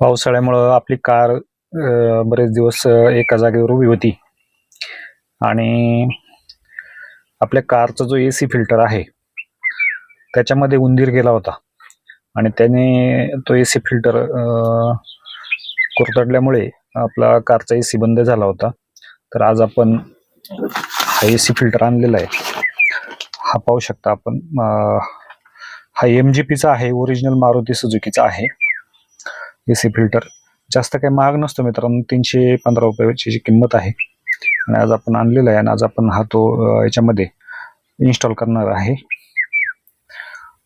पावसाळ्यामुळं आपली कार बरेच दिवस एका जागेवर उभी होती. आणि आपल्या कारचा जो ए सी फिल्टर आहे त्याच्यामध्ये उंदीर गेला होता. आणि त्याने तो ए सी फिल्टर कुरतडल्यामुळे आपला कारचा ए सी बंद झाला होता. तर आज आपण हा ए सी फिल्टर आणलेला आहे. हा पाहू शकता आपण हा एम जी पीचा आहे ओरिजिनल मारुती सुजुकीचा आहे. A C filter. जास्त काही महाग नसतो मित्रांनो तीनशे पंधरा रुपयाची जी किंमत आहे. आणि आज आपण आणलेला आहे आणि आज आपण हा तो याच्यामध्ये इन्स्टॉल करणार आहे.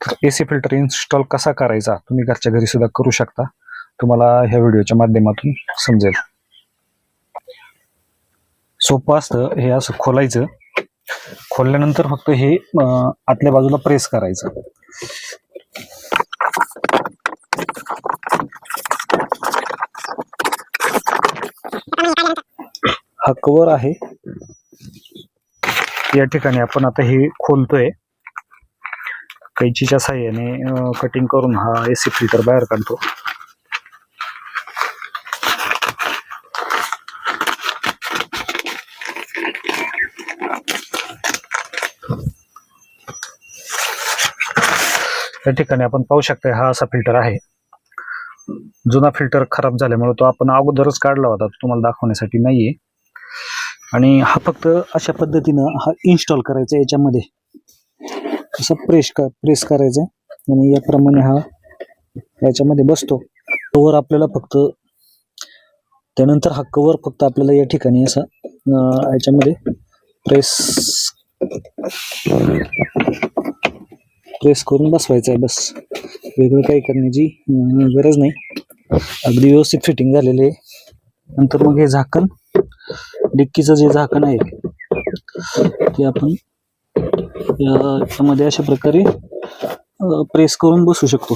तर ए सी फिल्टर इन्स्टॉल कसा करायचा तुम्ही घरच्या घरी सुद्धा करू शकता. तुम्हाला ह्या व्हिडिओच्या माध्यमातून समजेल. सोपं असतं हे असं खोलायचं. खोलल्यानंतर फक्त हे आतल्या बाजूला प्रेस करायचं. हा कवर आहे. या ठिकाणी आपण आता हे खोलतोय. कैचीच्या साह्याने कटिंग करून हा एसी फिल्टर बाहेर काढतो. या ठिकाणी आपण पाहू शकता हा असा फिल्टर आहे. जुना फिल्टर खराब झाल्यामुळे तो आपण अगोदरच काढला होता तो तुम्हाला दाखवण्यासाठी नाहीये. आणि हा फक्त अशा पद्धतीनं हा इन्स्टॉल करायचा याच्यामध्ये. असं प्रेस कर प्रेस करायचं आणि याप्रमाणे हा याच्यामध्ये बसतो. कवर आपल्याला फक्त त्यानंतर हा कवर फक्त आपल्याला या ठिकाणी असा याच्यामध्ये प्रेस प्रेस करून बसवायचं आहे बस. वेगळं काही करण्याची गरज नाही. अगदी व्यवस्थित फिटिंग झालेली आहे. नंतर मग हे झाकण डिक्कीचं जे झाकण आहे ते आपण यामध्ये अशा प्रकारे प्रेस करून बसू शकतो.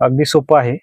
अगदी सोपं आहे.